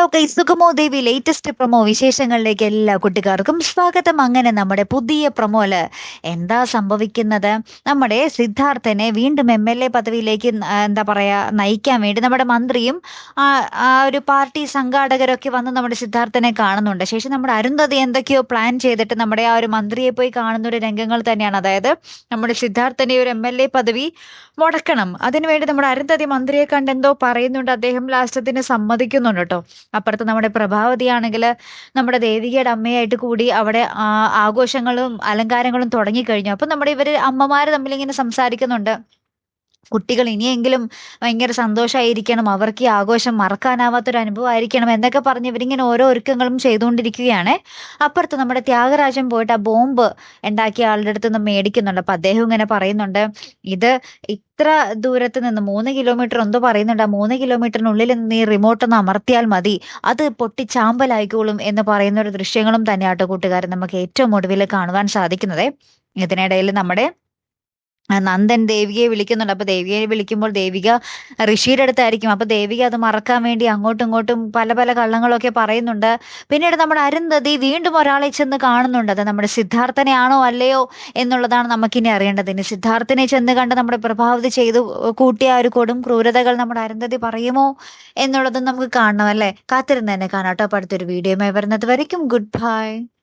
Hello guys സുഗമോ ദേവി latest promo വിശേഷങ്ങളിലേക്ക് എല്ലാ കുട്ടികാർക്കും സ്വാഗതം. അങ്ങനെ നമ്മുടെ പുതിയ പ്രൊമോൽ എന്താ സംഭവിക്കുന്നത്? നമ്മുടെ സിദ്ധാർത്ഥനെ വീണ്ടും എം എൽ എ പദവിയിലേക്ക് എന്താ പറയാ നയിക്കാൻ വേണ്ടി നമ്മുടെ മന്ത്രിയും ആ ആ ഒരു പാർട്ടി സംഘാടകരൊക്കെ വന്ന് നമ്മുടെ സിദ്ധാർത്ഥനെ കാണുന്നുണ്ട്. ശേഷം നമ്മുടെ അരുന്ധതി എന്തൊക്കെയോ പ്ലാൻ ചെയ്തിട്ട് നമ്മുടെ ആ ഒരു മന്ത്രിയെ പോയി കാണുന്ന ഒരു രംഗങ്ങൾ തന്നെയാണ്. അതായത് നമ്മുടെ സിദ്ധാർത്ഥനെ ഒരു എം എൽ എ പദവി മുടക്കണം. അതിനുവേണ്ടി നമ്മുടെ അരുന്ധതി മന്ത്രിയെ കണ്ട് എന്തോ പറയുന്നുണ്ട്. അദ്ദേഹം ലാസ്റ്റത്തിന് സമ്മതിക്കുന്നുണ്ട് കേട്ടോ അപ്പുറത്ത് നമ്മുടെ പ്രഭാവതി ആണെങ്കിൽ നമ്മുടെ ദേവികയുടെ അമ്മയായിട്ട് കൂടി അവിടെ ആഘോഷങ്ങളും അലങ്കാരങ്ങളും തുടങ്ങിക്കഴിഞ്ഞു. അപ്പം നമ്മുടെ ഇവർ അമ്മമാർ തമ്മിലിങ്ങനെ സംസാരിക്കുന്നുണ്ട്. കുട്ടികൾ ഇനിയെങ്കിലും ഭയങ്കര സന്തോഷമായിരിക്കണം അവർക്ക് ഈ ആഘോഷം മറക്കാനാവാത്തൊരു അനുഭവമായിരിക്കണം എന്നൊക്കെ പറഞ്ഞ് ഇവരിങ്ങനെ ഓരോ ഒരുക്കങ്ങളും ചെയ്തുകൊണ്ടിരിക്കുകയാണ്. അപ്പുറത്ത് നമ്മുടെ ത്യാഗരാജൻ പോയിട്ട് ആ ബോംബ് ഉണ്ടാക്കിയ ആളുടെ അടുത്ത് നിന്ന് മേടിക്കുന്നുണ്ട്. അപ്പം അദ്ദേഹം ഇങ്ങനെ പറയുന്നുണ്ട് ഇത് ഇത്ര ദൂരത്ത് നിന്ന് മൂന്ന് കിലോമീറ്റർ എന്തോ പറയുന്നുണ്ട്. ആ മൂന്ന് കിലോമീറ്ററിനുള്ളിൽ നിന്ന് ഈ റിമോട്ട് ഒന്ന് അമർത്തിയാൽ മതി. അത് പൊട്ടിച്ചാമ്പലായിക്കോളും എന്ന് പറയുന്ന ഒരു ദൃശ്യങ്ങളും തന്നെയാട്ടോ കൂട്ടുകാരൻ നമുക്ക് ഏറ്റവും ഒടുവിൽ കാണുവാൻ സാധിക്കുന്നത്. ഇതിനിടയിൽ നമ്മുടെ നന്ദൻ ദേവികയെ വിളിക്കുന്നുണ്ട്. അപ്പൊ ദേവികയെ വിളിക്കുമ്പോൾ ദേവിക ഋഷിയുടെ അടുത്തായിരിക്കും. അപ്പൊ ദേവിക അത് മറക്കാൻ വേണ്ടി അങ്ങോട്ടും ഇങ്ങോട്ടും പല പല കള്ളങ്ങളൊക്കെ പറയുന്നുണ്ട്. പിന്നീട് നമ്മൾ അരുന്ധതി വീണ്ടും ഒരാളെ ചെന്ന് കാണുന്നുണ്ട്. അത് നമ്മുടെ സിദ്ധാർത്ഥനെയാണോ അല്ലയോ എന്നുള്ളതാണ് നമുക്കിനി അറിയേണ്ടത്. ഇനി സിദ്ധാർത്ഥനെ ചെന്ന് കണ്ട് നമ്മുടെ പ്രഭാവതി ചെയ്തു കൂട്ടിയ ഒരു കൊടും ക്രൂരതകൾ നമ്മുടെ അരുന്ധതി പറയുമോ എന്നുള്ളതും നമുക്ക് കാണണം അല്ലേ? കാത്തിരുന്ന് തന്നെ കാണാം കേട്ടോ. അടുത്തൊരു വീഡിയോയുമായി വരുന്നത് വരയ്ക്കും. Good bye